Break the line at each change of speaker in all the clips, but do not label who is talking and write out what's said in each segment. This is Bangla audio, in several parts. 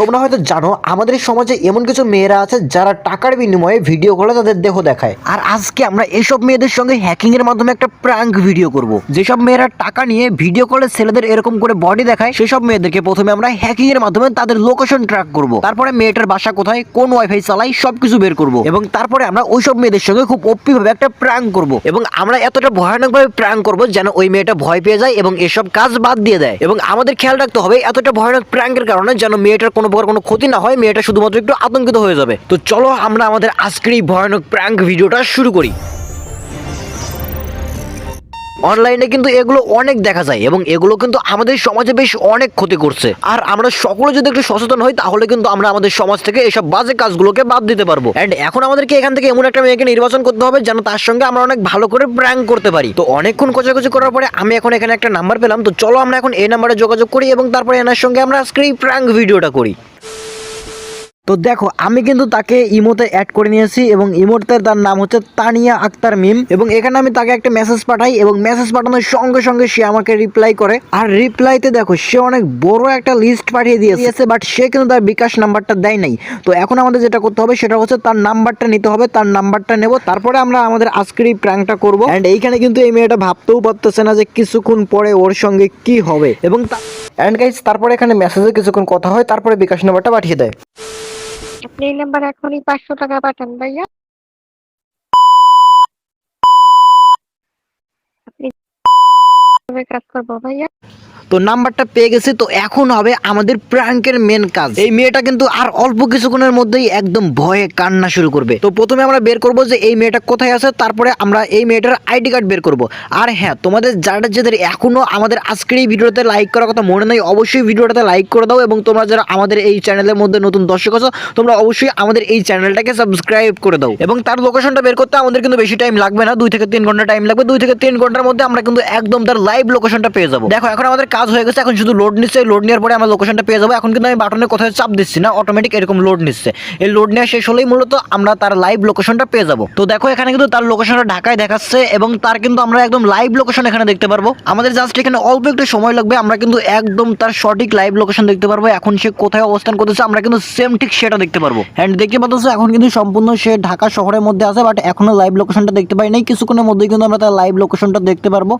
তোমরা হয়তো জানো, আমাদের সমাজে এমন কিছু মেয়েরা আছে যারা টাকার বিনিময়ে ভিডিও কলে তাদের দেহ দেখায়। আর আজকে আমরা এসব মেয়েদের সঙ্গে হ্যাকিং এর মাধ্যমে একটা প্রাঙ্ক ভিডিও করব। যেসব মেয়েরা টাকা নিয়ে ভিডিও কলে ছেলেদের এরকম করে বডি দেখায়, সেসব মেয়েদেরকে প্রথমে আমরা হ্যাকিং এর মাধ্যমে তাদের লোকেশন ট্র্যাক করব। তারপরে মেয়েটার বাসা কোথায়, কোন ওয়াইফাই চালাই, সবকিছু বের করব। এবং তারপরে আমরা ওইসব মেয়েদের সঙ্গে খুব অপ্পি ভাবে একটা প্রাঙ্ক করব। এবং আমরা এতটা ভয়ানক ভাবে প্রাঙ্ক করব যেন ওই মেয়েটা ভয় পেয়ে যায় এবং এসব কাজ বাদ দিয়ে দেয়। এবং আমাদের খেয়াল রাখতে হবে, এতটা ভয়ানক প্রাঙ্কের কারণে যেন মেয়েটার কোনো প্রকার কোনো ক্ষতি না হয়, মেয়েটা শুধুমাত্র একটু আতঙ্কিত হয়ে যাবে। তো চলো আমরা আমাদের আজকের এই ভয়ানক প্র্যাঙ্ক ভিডিওটা শুরু করি। অনলাইনে কিন্তু এগুলো অনেক দেখা যায় এবং এগুলো কিন্তু আমাদের সমাজে বেশ অনেক ক্ষতি করছে। আর আমরা সকলে যদি একটু সচেতন হই, তাহলে কিন্তু আমরা আমাদের সমাজ থেকে এসব বাজে কাজগুলোকে বাদ দিতে পারব। এন্ড এখন আমাদেরকে এখান থেকে এমন একটা মেয়েকে নির্বাচন করতে হবে, যেন তার সঙ্গে আমরা অনেক ভালো করে প্র্যাঙ্ক করতে পারি। তো অনেকক্ষণ কোচাকুচি করার পরে আমি এখন এখানে একটা নাম্বার পেলাম। তো চলো আমরা এখন এই নাম্বারে যোগাযোগ করি এবং তারপরে এনার সঙ্গে আমরা আজকে এই প্র্যাঙ্ক ভিডিওটা করি। তো দেখো আমি কিন্তু তাকে ইমোতে অ্যাড করে নিয়েছি এবং ইমোতে তার নাম হচ্ছে তানিয়া আক্তার মিম এবং এখানে আমি তাকে একটা মেসেজ পাঠাই এবং মেসেজ পাঠানোর সঙ্গে সঙ্গে সে আমাকে রিপ্লাই করে। আর রিপ্লাইতে দেখো সে অনেক বড় একটা লিস্ট পাঠিয়ে দিয়েছে। বাট সে কিন্তু তার বিকাশ নাম্বারটা দেয় নাই। তো এখন আমাদের যেটা করতে হবে সেটা হচ্ছে তার নাম্বারটা নিতে হবে তার নাম্বারটা নেব তারপরে আমরা আমাদের আজকের এই প্র্যাঙ্কটা করব। অ্যান্ড এইখানে কিন্তু এই মেয়েটা ভাবতেও পারতেছে না যে কিছুক্ষণ পরে ওর সঙ্গে কি হবে। এবং অ্যান্ড গাইজ তারপরে এখানে মেসেজে কিছুক্ষণ কথা হয় তারপরে বিকাশ নাম্বারটা পাঠিয়ে দেয়।
আপনি এই নাম্বার এখনই পাঁচশো টাকা পাঠান ভাইয়া। আপনি কাজ করব ভাইয়া?
তো নাম্বারটা পেয়ে গেছি, তো এখন হবে আমাদের প্র্যাঙ্কের মেন কাজ। এই মেয়েটা কিন্তু আর অল্প কিছুক্ষণের মধ্যেই একদম ভয়ে কান্না শুরু করবে। তো প্রথমে আমরা বের করব যে এই মেয়েটা কোথায় আছে, তারপরে আমরা এই মেয়েটার আইডি কার্ড বের করব। আর হ্যাঁ তোমাদের যারা যাদের এখনও আমাদের আজকের এই ভিডিওতে লাইক করার কথা মনে নেই, অবশ্যই ভিডিওটাতে লাইক করে দাও এবং তোমরা যারা আমাদের এই চ্যানেলের মধ্যে নতুন দর্শক আছো, তোমরা অবশ্যই আমাদের এই চ্যানেলটাকে সাবস্ক্রাইব করে দাও। এবং তার লোকেশনটা বের করতে আমাদের কিন্তু বেশি টাইম লাগবে না, দুই থেকে তিন ঘণ্টা টাইম লাগবে। দুই থেকে তিন ঘণ্টার মধ্যে আমরা কিন্তু একদম তার লাইভ লোকেশনটা পেয়ে যাব। দেখো, এখন আমাদের কাজ হয়ে গেছে, এখন শুধু লোড নিচ্ছে লোড নেওয়ার পরে আমরা লোকেশনটা পেয়ে যাব। এখন কিন্তু আমি বাটনে কোথায় চাপ দিচ্ছি না অটোমেটিক এরকম লোড নিচ্ছে। এই লোড নেওয়া শেষ হলেই মূলত আমরা তার লাইভ লোকেশনটা পেয়ে যাব। তো দেখো, এখানে কিন্তু তার লোকেশনটা ঢাকায় দেখাচ্ছে এবং তার কিন্তু আমরা একদম লাইভ লোকেশন এখানে দেখতে পারব। আমাদের জাস্ট এখানে অল্প একটু সময় লাগবে, আমরা কিন্তু একদম তার সঠিক লাইভ লোকেশন দেখতে পারব। এখন সে কোথায় অবস্থান করতেছে, আমরা কিন্তু সেম ঠিক সেটা দেখতে পারব। অ্যান্ড দেখতে পাচ্ছ, এখন কিন্তু সম্পূর্ণ সে ঢাকা শহরের মধ্যে আছে বাট এখনও লাইভ লোকেশনটা দেখতে পাই নাই কিছুক্ষণের মধ্যেই কিন্তু আমরা তার লাইভ লোকেশনটা দেখতে পারব।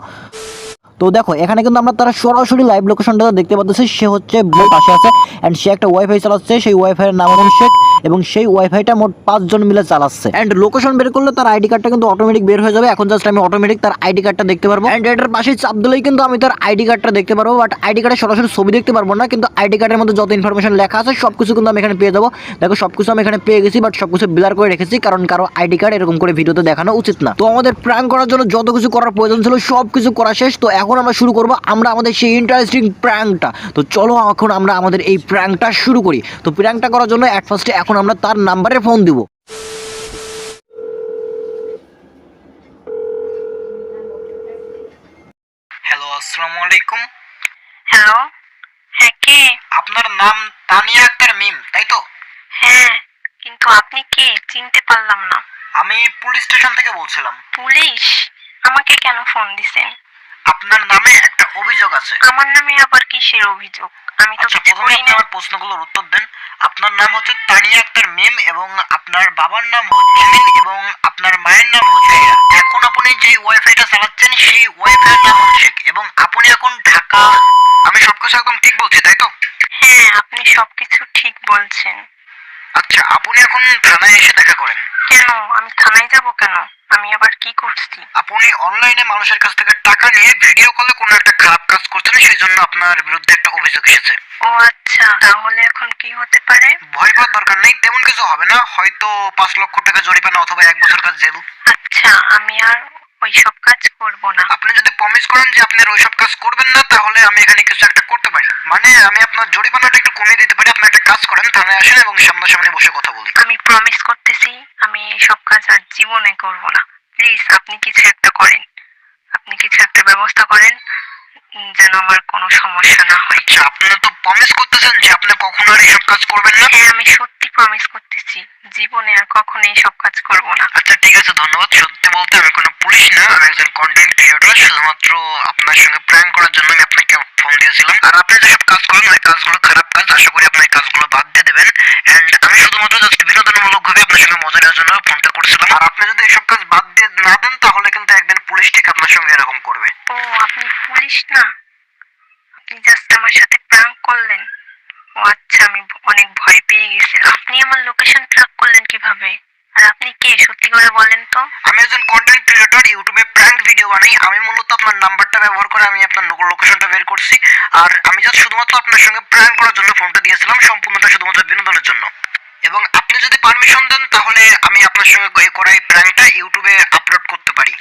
তো দেখো, এখানে কিন্তু আমরা তারা সরাসরি লাইভ লোকেশনটা দেখতে পাচ্ছি সে হচ্ছে পাশে আছে অ্যান্ড সে একটা ওয়াইফাই চালাচ্ছে, সেই ওয়াইফাই এর নাম হচ্ছে শেখ, এবং সেই ওয়াইফাইটা মোট পাঁচজন মিলে চালাচ্ছে। অ্যান্ড লোকেশন বের করলে তার আইডি কার্ডটা কিন্তু অটোমেটিক বের হয়ে যাবে, এখন জাস্ট আমি অটোমেটিক তার আইডি কার্ডটা দেখতে পারব। অ্যান্ড এটার পাশে চাপ দিলেই কিন্তু আমি তার আইডি কার্ডটা দেখতে পারব বাট আইডি কার্ডে সরাসরি ছবি দেখতে পারব না, কিন্তু আইডি কার্ডের মধ্যে যত ইনফরমেশন লেখা আছে সব কিছু কিন্তু আমি এখানে পেয়ে যাব। দেখো সব কিছু আমি এখানে পেয়ে গেছি বাট সব কিছু ব্লার করে রেখেছি, কারণ কারও আইডি কার্ড এরকম করে ভিডিওতে দেখানো উচিত না। তো আমাদের প্র্যাঙ্ক করার জন্য যত কিছু করার প্রয়োজন ছিল সব কিছু করা শেষ। তো এখন আমরা শুরু করব আমরা আমাদের সেই ইন্টারেস্টিং প্র্যাঙ্কটা তো চলো এখন আমরা আমাদের এই প্র্যাঙ্কটা শুরু করি। তো প্র্যাঙ্কটা করার জন্য অ্যাট ফার্স্টে এখন আমরা তার নাম্বারে ফোন দিব।
হ্যালো আসসালামু আলাইকুম।
হ্যালো হ্যাঁ কে?
আপনার নাম তানিয়া আক্তার মিম তাই তো?
হ্যাঁ কিন্তু আপনি কে? চিনতে পারলাম না।
আমি পুলিশ স্টেশন থেকে বলছিলাম।
পুলিশ? আমাকে কেন ফোন দিছেন?
আপনার নামে একটা অভিযোগ আছে।
আমার নামে আবার কিসের অভিযোগ? আমি তো
আচ্ছা
কিছু
প্রথমে
করি
আপনি
না।
আমার প্রশ্নগুলোর উত্তর দেন। আপনার নাম হচ্ছে তানিয়া আক্তার মিম এবং আপনার বাবার নাম হচ্ছে এবং আপনার মায়ের নাম হচ্ছে এখন আপনি যে ওয়াইফাইটা চালাচ্ছেন সেই ওয়াইফাইয়ের নাম হচ্ছে এবং আপনি এখন ঢাকা আমি সবকিছু একদম ঠিক বলছি তাই তো?
হ্যাঁ আপনি সবকিছু ঠিক বলছেন।
আচ্ছা আপনি এখন থানায় এসে দেখা করেন।
কেন? আমি থানায় যাব কেন? আমি আবার কি করছি?
আপনি অনলাইনে মানুষের কাছ থেকে টাকা নিয়ে ভিডিও কলে কোনো একটা খারাপ কাজ করছেন সেই জন্য আপনার বিরুদ্ধে একটা অভিযোগ এসেছে।
ও আচ্ছা তাহলে এখন কি হতে পারে?
ভয় পাওয়ার দরকার নেই তেমন কিছু হবে না। হয়তো পাঁচ লক্ষ টাকা জরিমানা অথবা এক বছর কাজ জেল।
আচ্ছা আমি আর ওইসব কাজ করব না।
আপনি যদি প্রমিস করেন যে আপনি ওইসব কাজ করবেন না তাহলে আমি এখানে কিছু একটা করতে পারি। মানে আমি আপনার জরিমানাটা একটু কমিয়ে দিতে পারি। আপনি একটা কাজ করেন থানায় আসেন এবং সামনাসামনি বসে কথা বলি।
আমি প্রমিস করতেছি আমি এইসব কাজ আর জীবনে করব না। প্লিজ আপনি কিছু একটা করেন। আপনি কিছু একটা ব্যবস্থা করেন যেন আমার কোনো সমস্যা না হয়।
আচ্ছা আপনি তো প্রমিস করতেছেন যে আপনি কখনো আর এইসব কাজ করবেন না।
হ্যাঁ আমি সত্যি প্রমিস করতেছি জীবনে আর কখনো এইসব কাজ করব না।
আচ্ছা ঠিক আছে ধন্যবাদ। সত্যি বলতে আমি কোনো পুলিশ না আমি একজন কন্টেন্ট ক্রিয়েটর শুধুমাত্র আপনার সঙ্গে প্র্যাঙ্ক করার জন্য আমি আপনাকে ফোন দিয়েছিলাম। আর আপনি যেসব কাজ করেন ওই কাজগুলো খারাপ কাজ আশা করি আপনি এই কাজগুলো বাদ দিয়ে দেবেন। এন্ড আমি শুধুমাত্র জাস্ট বিনোদনমূলক ভাবে আপনার সঙ্গে মজা নেওয়ার জন্য ফোনটা করছিলাম। আর আপনি যদি এসব কাজ বাদ দিয়ে না দেন তাহলে কিন্তু একদিন পুলিশ ঠিক আপনার সঙ্গে এরকম করবে।
ও আপনি পুলিশ না। আপনি জাস্ট আমার সাথে প্রাঙ্ক করলেন। ও আচ্ছা আমি অনেক ভয় পেয়ে গেছিলাম। আপনি আমার লোকেশন ট্র্যাক করলেন কীভাবে? আর আপনি কে? সত্যি করে বলেন তো।
আমি একজন কন্টেন্ট ক্রিয়েটর ইউটিউবে প্র্যাঙ্ক ভিডিও বানাই। আমি মূলত আপনার নাম্বারটা ব্যবহার করে আমি আপনার লোকেশনটা বের করছি। আর আমি জাস্ট শুধুমাত্র আপনার সঙ্গে প্র্যাঙ্ক করার জন্য ফোনটা দিয়েছিলাম সম্পূর্ণটা শুধুমাত্র বিনোদনের জন্য। এবং আপনি যদি পারমিশন দেন তাহলে আমি আপনার সঙ্গে করা এই প্র্যাঙ্কটা ইউটিউবে আপলোড করতে পারি।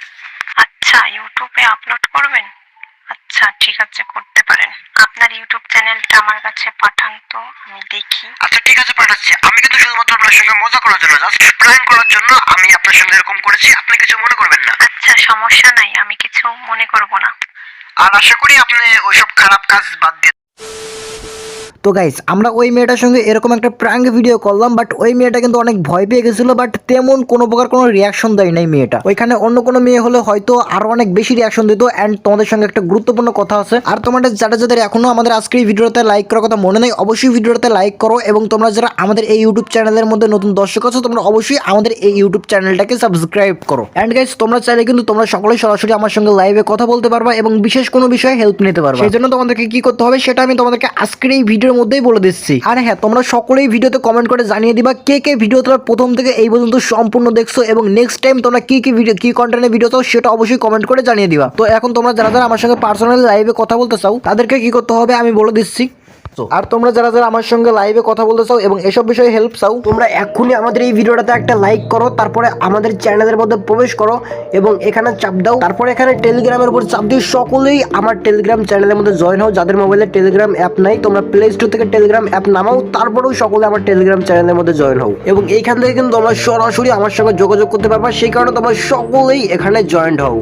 আচ্ছা ইউটিউবে আপলোড করবেন? আচ্ছা ঠিক আছে করতে পারেন। আপনার ইউটিউব চ্যানেলটা আমার কাছে পাঠান তো আমি দেখি।
আচ্ছা ঠিক আছে পাঠাচ্ছি। আমি কিন্তু শুধুমাত্র আপনার সঙ্গে মজা করার জন্য জাস্ট প্র্যাঙ্ক করার জন্য আমি আপনার সঙ্গে এরকম করেছি। আপনি কিছু মনে করবেন না।
আচ্ছা সমস্যা নাই আমি কিছু মনে করব না।
আর আশা করি আপনি ওইসব খারাপ কাজ বাদ দিয়ে
তো গাইস আমরা ওই মেয়েটার সঙ্গে এরকম একটা প্র্যাঙ্ক ভিডিও করলাম বাট ওই মেয়েটা কিন্তু অনেক ভয় পেয়ে গেছিল বাট তেমন কোনো প্রকার কোনো রিয়াকশন দেয় নাই মেয়েটা। ওইখানে অন্য কোনো মেয়ে হলে হয়তো আরও অনেক বেশি রিয়াকশন দিত অ্যান্ড তোমাদের সঙ্গে একটা গুরুত্বপূর্ণ কথা আছে। আর তোমাদের যারা যাদের এখনও আমাদের আজকের এই ভিডিওতে লাইক করার কথা মনে নেই, অবশ্যই ভিডিওতে লাইক করো, এবং তোমরা যারা আমাদের এই ইউটিউব চ্যানেলের মধ্যে নতুন দর্শক আছো, তোমরা অবশ্যই আমাদের এই ইউটিউব চ্যানেলটাকে সাবস্ক্রাইব করো। অ্যান্ড গাইস তোমরা চাইলে কিন্তু তোমরা সকলেই সরাসরি আমার সঙ্গে লাইভে কথা বলতে পারবা, এবং বিশেষ কোনো বিষয়ে হেল্প নিতে পারবা। সেই জন্য তোমাদেরকে কি করতে হবে, সেটা আমি তোমাদেরকে আজকের এই ভিডিওর মধ্যেই বলে দিচ্ছি। আর হ্যাঁ তোমরা সকলেই ভিডিওতে কমেন্ট করে জানিয়ে দিবা কে কে ভিডিও তোমরা প্রথম থেকে এই পর্যন্ত সম্পূর্ণ দেখছ এবং নেক্সট টাইম তোমরা কি কি ভিডিও কি কন্টেন্টের ভিডিও চাও সেটা অবশ্যই কমেন্ট করে জানিয়ে দিবা। তো এখন তোমরা যারা যারা আমার সঙ্গে পার্সোনাল লাইভে কথা বলতে চাও, তাদেরকে কি করতে হবে আমি বলে দিচ্ছি। আর তোমরা যারা যারা আমার সঙ্গে লাইভে কথা বলতে চাও এবং এসব বিষয়ে হেল্প চাও, তোমরা এক্ষুনি আমাদের এই ভিডিওটাতে একটা লাইক করো, তারপরে আমাদের চ্যানেলের মধ্যে প্রবেশ করো এবং এখানে চাপ দাও। তারপরে এখানে টেলিগ্রামের উপর চাপ দিয়ে সকলেই আমার টেলিগ্রাম চ্যানেলের মধ্যে জয়েন হও। যাদের মোবাইলে টেলিগ্রাম অ্যাপ নাই, তোমরা প্লে স্টোর থেকে টেলিগ্রাম অ্যাপ নামাও, তারপরেও সকলে আমার টেলিগ্রাম চ্যানেলের মধ্যে জয়েন হও। এবং এইখান থেকে কিন্তু তোমরা সরাসরি আমার সঙ্গে যোগাযোগ করতে পারবা। সেই কারণে তোমরা সকলেই এখানে জয়েন্ট হও।